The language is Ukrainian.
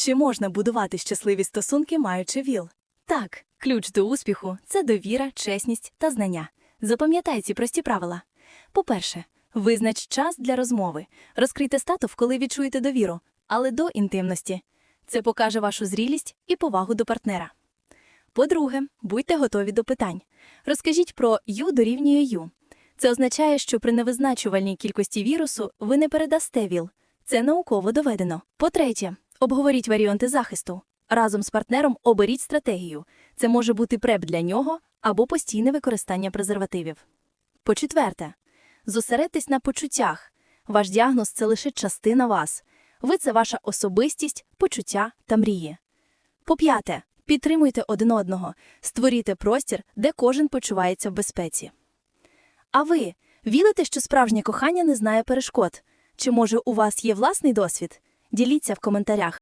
Чи можна будувати щасливі стосунки, маючи ВІЛ? Так, ключ до успіху це довіра, чесність та знання. Запам'ятай ці прості правила. По-перше, визнач час для розмови. Розкрийте статус, коли відчуєте довіру, але до інтимності. Це покаже вашу зрілість і повагу до партнера. По-друге, будьте готові до питань. Розкажіть про Ю дорівнює Ю. Це означає, що при невизначувальній кількості вірусу ви не передасте ВІЛ. Це науково доведено. По-третє, обговоріть варіанти захисту. Разом з партнером оберіть стратегію. Це може бути преп для нього або постійне використання презервативів. По-четверте, зосередьтесь на почуттях. Ваш діагноз це лише частина вас. Ви це ваша особистість, почуття та мрії. По-п'яте, підтримуйте один одного, створіть простір, де кожен почувається в безпеці. А ви вірите, що справжнє кохання не знає перешкод? Чи може у вас є власний досвід? Діліться в коментарях.